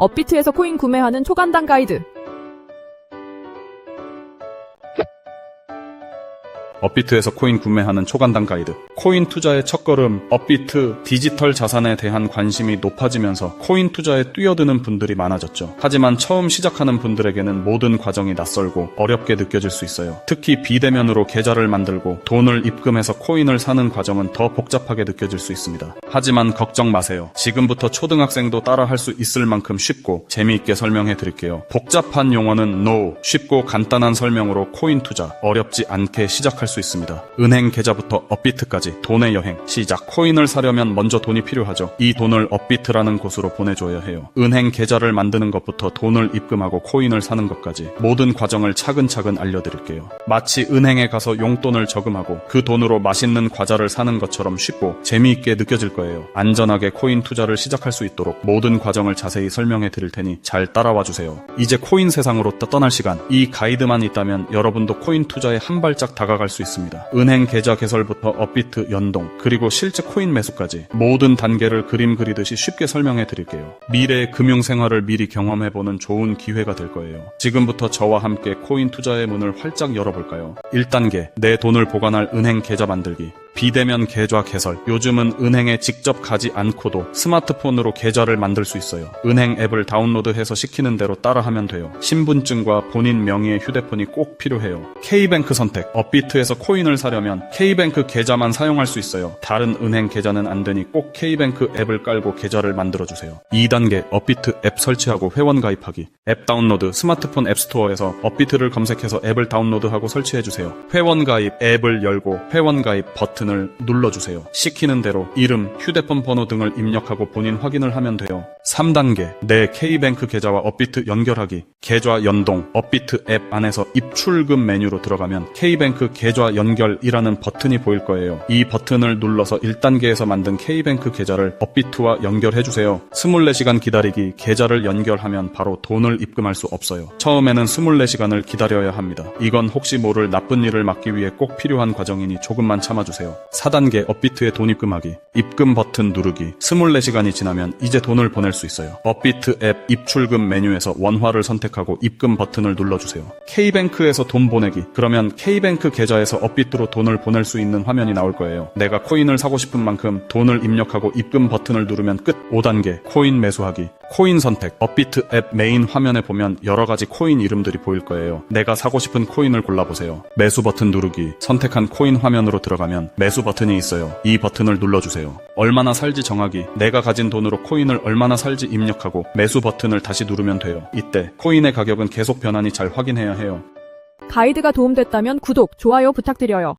업비트에서 코인 구매하는 초간단 가이드. 업비트에서 코인 구매하는 초간단 가이드. 코인 투자의 첫걸음, 업비트, 디지털 자산에 대한 관심이 높아지면서 코인 투자에 뛰어드는 분들이 많아졌죠. 하지만 처음 시작하는 분들에게는 모든 과정이 낯설고 어렵게 느껴질 수 있어요. 특히 비대면으로 계좌를 만들고 돈을 입금해서 코인을 사는 과정은 더 복잡하게 느껴질 수 있습니다. 하지만 걱정 마세요. 지금부터 초등학생도 따라할 수 있을 만큼 쉽고 재미있게 설명해 드릴게요. 복잡한 용어는 NO, 쉽고 간단한 설명으로 코인 투자, 어렵지 않게 시작할 수 있습니다. 은행 계좌부터 업비트까지 돈의 여행, 시작. 코인을 사려면 먼저 돈이 필요하죠. 이 돈을 업비트라는 곳으로 보내줘야 해요. 은행 계좌를 만드는 것부터 돈을 입금하고 코인을 사는 것까지 모든 과정을 차근차근 알려드릴게요. 마치 은행에 가서 용돈을 저금하고 그 돈으로 맛있는 과자를 사는 것처럼 쉽고 재미있게 느껴질 거예요. 안전하게 코인 투자를 시작할 수 있도록 모든 과정을 자세히 설명해 드릴 테니 잘 따라와 주세요. 이제 코인 세상으로 떠날 시간. 이 가이드만 있다면 여러분도 코인 투자에 한 발짝 다가갈 수 있습니다. 은행 계좌 개설부터 업비트 연동, 그리고 실제 코인 매수까지 모든 단계를 그림 그리듯이 쉽게 설명해 드릴게요. 미래의 금융 생활을 미리 경험해 보는 좋은 기회가 될 거예요. 지금부터 저와 함께 코인 투자의 문을 활짝 열어볼까요? 1단계, 내 돈을 보관할 은행 계좌 만들기. 비대면 계좌 개설. 요즘은 은행에 직접 가지 않고도 스마트폰으로 계좌를 만들 수 있어요. 은행 앱을 다운로드해서 시키는 대로 따라하면 돼요. 신분증과 본인 명의의 휴대폰이 꼭 필요해요. K뱅크 선택. 업비트에서 코인을 사려면 K뱅크 계좌만 사용할 수 있어요. 다른 은행 계좌는 안 되니 꼭 K뱅크 앱을 깔고 계좌를 만들어 주세요. 2단계 업비트 앱 설치하고 회원 가입하기. 앱 다운로드 스마트폰 앱스토어에서 업비트를 검색해서 앱을 다운로드하고 설치해 주세요. 회원 가입 앱을 열고 회원 가입 버튼을 눌러주세요. 시키는 대로 이름, 휴대폰 번호 등을 입력하고 본인 확인을 하면 돼요. 3단계 내 K뱅크 계좌와 업비트 연결하기. 계좌 연동 업비트 앱 안에서 입출금 메뉴로 들어가면 K뱅크 계좌 연결이라는 버튼이 보일 거예요. 이 버튼을 눌러서 1단계에서 만든 K뱅크 계좌를 업비트와 연결해 주세요. 24시간 기다리기 계좌를 연결하면 바로 돈을 입금할 수 없어요. 처음에는 24시간을 기다려야 합니다. 이건 혹시 모를 나쁜 일을 막기 위해 꼭 필요한 과정이니 조금만 참아주세요. 4단계 업비트에 돈 입금하기. 입금 버튼 누르기. 24시간이 지나면 이제 돈을 보낼 수 있어요. 업비트 앱 입출금 메뉴에서 원화를 선택하고 입금 버튼을 눌러주세요. K뱅크에서 돈 보내기. 그러면 K뱅크 계좌에서 업비트로 돈을 보낼 수 있는 화면이 나올 거예요. 내가 코인을 사고 싶은 만큼 돈을 입력하고 입금 버튼을 누르면 끝. 5단계 코인 매수하기. 코인 선택. 업비트 앱 메인 화면에 보면 여러 가지 코인 이름들이 보일 거예요. 내가 사고 싶은 코인을 골라보세요. 매수 버튼 누르기. 선택한 코인 화면으로 들어가면 매수 버튼이 있어요. 이 버튼을 눌러주세요. 얼마나 살지 정하기. 내가 가진 돈으로 코인을 얼마나 살지 입력하고 매수 버튼을 다시 누르면 돼요. 이때 코인의 가격은 계속 변하니 잘 확인해야 해요. 가이드가 도움됐다면 구독, 좋아요 부탁드려요.